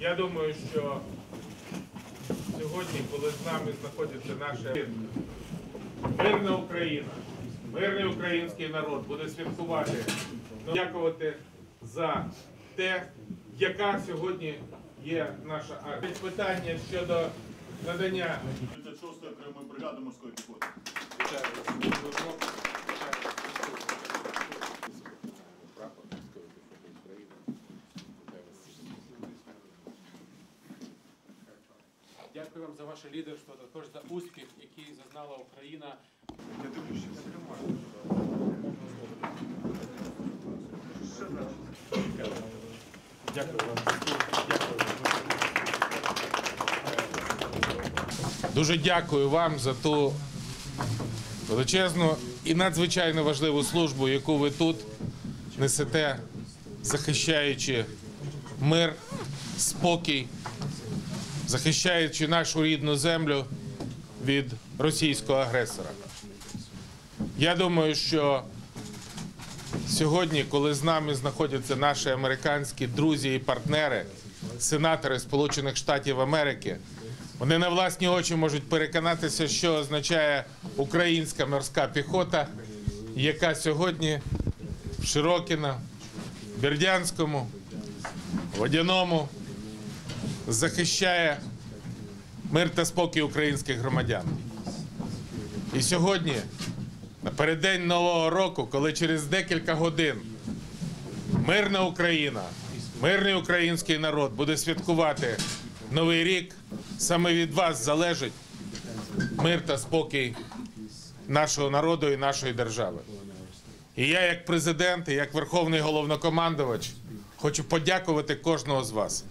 Я думаю, що сьогодні, коли з нами знаходиться наша мирна Україна, мирний український народ буде святкувати, дякувати за те, яка сьогодні є наша армія. Питання щодо надання 36-ї окремої бригади морської піхоти. Дякую вам за ваше лідерство, також за успіх, який зазнала Україна. Дуже дякую вам за ту величезну і надзвичайно важливу службу, яку ви тут несете, захищаючи мир, спокій, захищаючи нашу рідну землю від російського агресора. Я думаю, що сьогодні, коли з нами знаходяться наші американські друзі і партнери, сенатори Сполучених Штатів Америки, вони на власні очі можуть переконатися, що означає українська морська піхота, яка сьогодні в Широкіно, Бердянському, Водяному захищає мир та спокій українських громадян. І сьогодні, напереддень Нового року, коли через декілька годин мирна Україна, мирний український народ буде святкувати Новий рік, саме від вас залежить мир та спокій нашого народу і нашої держави. І я, як президент, і як верховний головнокомандувач, хочу подякувати кожного з вас